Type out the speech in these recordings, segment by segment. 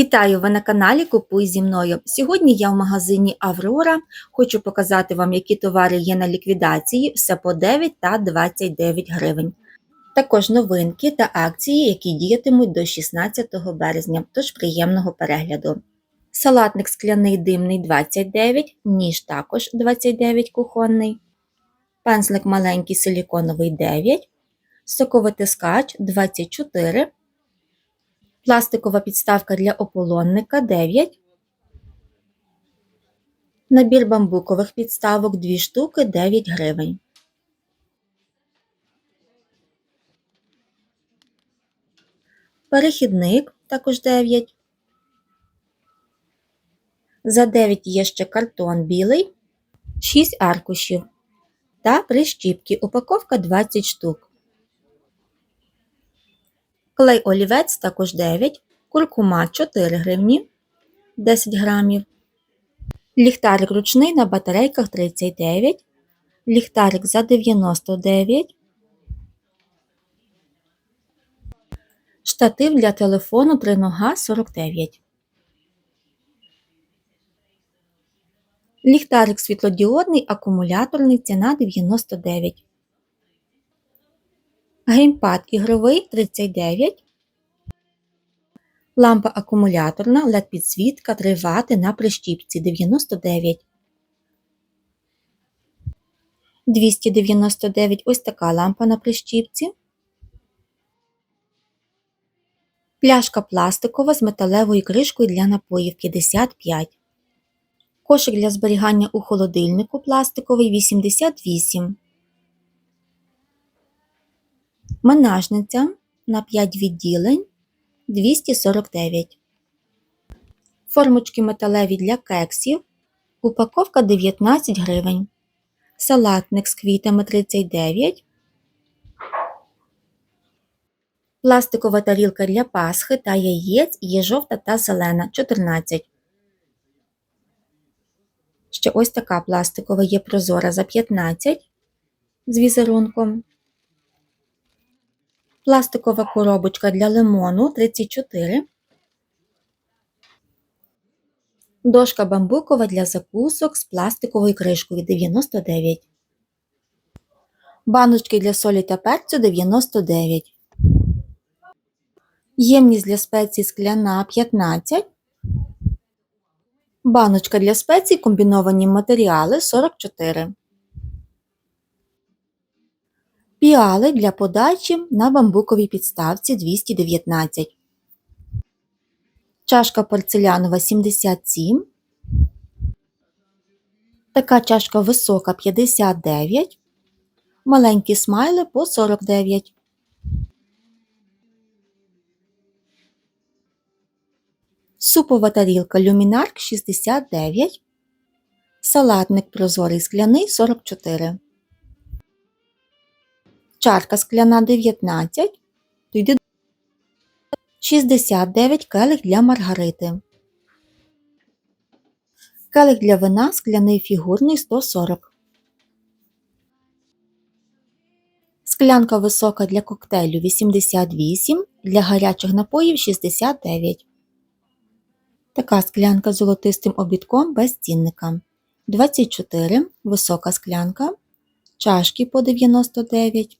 Вітаю! Ви на каналі Купуй зі мною. Сьогодні я в магазині Аврора. Хочу показати вам, які товари є на ліквідації, все по 9 та 29 гривень. Також новинки та акції, які діятимуть до 16 березня, тож приємного перегляду. Салатник скляний димний 29, ніж також 29 кухонний, пензлик маленький силіконовий 9, соковитискач 24, пластикова підставка для ополонника 9, набір бамбукових підставок 2 штуки 9 гривень. Перехідник також 9. За 9 є ще картон білий, 6 аркушів та прищіпки. Упаковка 20 штук. Клей олівець також 9, куркума 4 гривні 10 грамів. Ліхтарик ручний на батарейках 39, ліхтарик за 99, штатив для телефону 3 нога 49. Ліхтарик світлодіодний, акумуляторний, ціна 99. Геймпад ігровий 39. Лампа акумуляторна LED підсвітка 3 Вт на прищіпці 99. 299 ось така лампа на прищіпці. Пляшка пластикова з металевою кришкою для напоїв 55. Кошик для зберігання у холодильнику пластиковий 88. Менажниця на 5 відділень 249. Формочки металеві для кексів. Упаковка 19 гривень. Салатник з квітами 39. Пластикова тарілка для пасхи та яєць є жовта та зелена 14. Ще ось така пластикова є прозора за 15 з візерунком. Пластикова коробочка для лимону 34. Дошка бамбукова для закусок з пластиковою кришкою 99. Баночки для солі та перцю 99. Ємність для спецій скляна 15. Баночка для спецій комбіновані матеріали 44. Піали для подачі на бамбуковій підставці 219. Чашка порцелянова 77. Така чашка висока 59. Маленькі смайли по 49. Супова тарілка люмінарк 69. Салатник прозорий скляний 44. Чарка скляна 19. То йде 69 келих для маргарити. Келих для вина скляний фігурний 140. Склянка висока для коктейлю 88, для гарячих напоїв 69. Така склянка з золотистим обідком без цінника. 24 висока склянка, чашки по 99.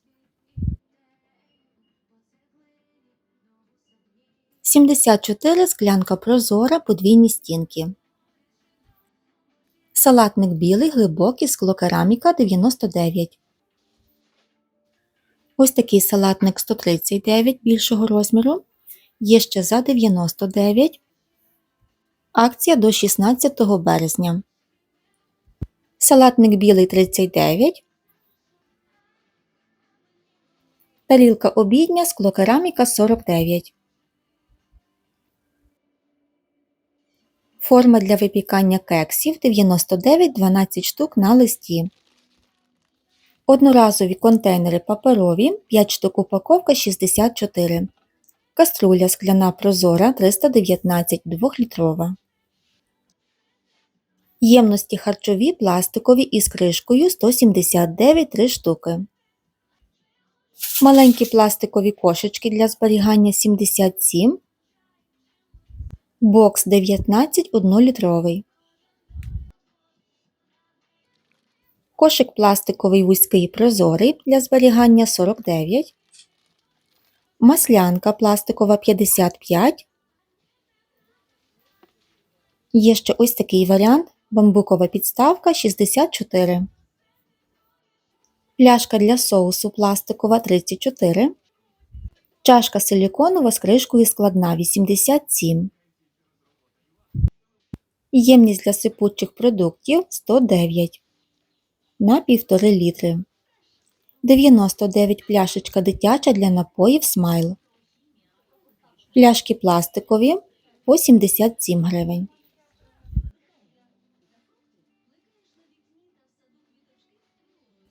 74 склянка прозора подвійні стінки. Салатник білий глибокий склокераміка 99. Ось такий салатник 139 більшого розміру. Є ще за 99. Акція до 16 березня. Салатник білий 39. Тарілка обідня склокераміка 49. Форма для випікання кексів 99 12 штук на листі. Одноразові контейнери паперові 5 штук упаковка 64. Каструля скляна прозора 319 2-літрова. Ємності харчові пластикові із кришкою 179 3 штуки. Маленькі пластикові кошечки для зберігання 77 Бокс 19 1-літровий. Кошик пластиковий вузький прозорий для зберігання 49. Маслянка пластикова 55. Є ще ось такий варіант бамбукова підставка 64. Пляшка для соусу пластикова 34. Чашка силіконова з кришкою складна 87. Ємність для сипучих продуктів 109 на 1,5 літри. 99 пляшечка дитяча для напоїв смайл. Пляшки пластикові по 77 гривень.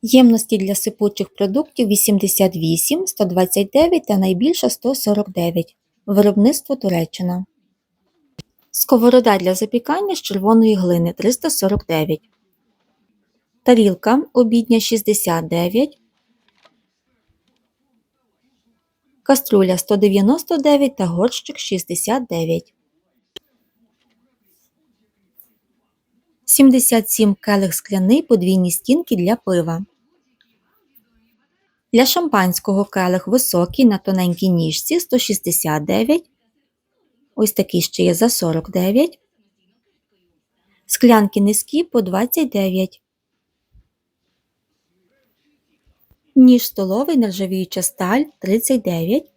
Ємності для сипучих продуктів 88, 129 та найбільша 149. Виробництво Туреччина. Сковорода для запікання з червоної глини 349. Тарілка обідня 69. Каструля 199 та горщик 69. 77 келих скляний подвійні стінки для пива. Для шампанського келих високий на тоненькій ніжці 169. Ось такий ще є за 49. Склянки низькі по 29. Ніж столовий нержавіюча сталь 39.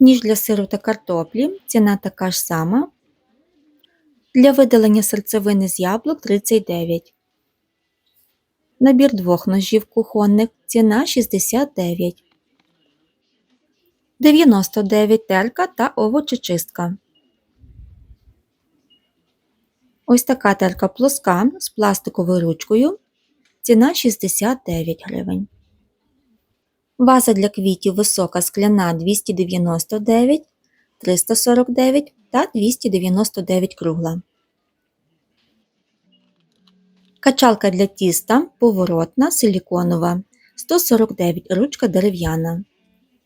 Ніж для сиру та картоплі. Ціна така ж сама. Для видалення серцевини з яблук 39. Набір двох ножів кухонних. Ціна 69. 99 терка та овочечистка. Ось така терка плоска з пластиковою ручкою. Ціна 69 гривень. Ваза для квітів висока скляна 299, 349 та 299 кругла. Качалка для тіста поворотна силіконова 149 ручка дерев'яна.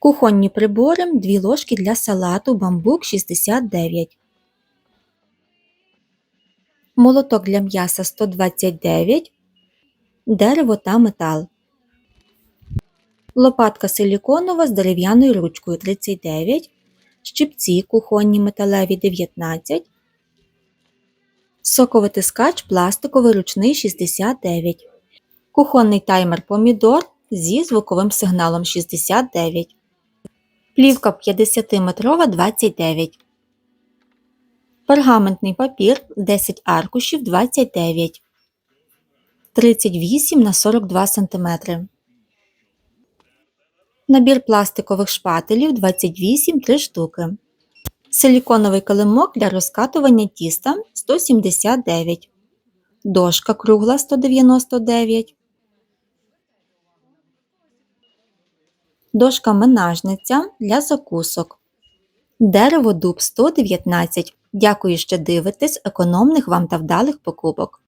Кухонні прибори 2 ложки для салату бамбук 69. Молоток для м'яса 129. Дерево та метал. Лопатка силіконова з дерев'яною ручкою 39. Щипці кухонні металеві 19. Соковитискач пластиковий ручний 69. Кухонний таймер помідор зі звуковим сигналом 69. Плівка 50-метрова 29. Пергаментний папір 10 аркушів 29. 38 на 42 см. Набір пластикових шпателів 28 3 штуки. Силіконовий килимок для розкатування тіста 179. Дошка кругла 199. Дошка менажниця для закусок. Дерево дуб 119. Дякую, що дивитесь економних вам та вдалих покупок.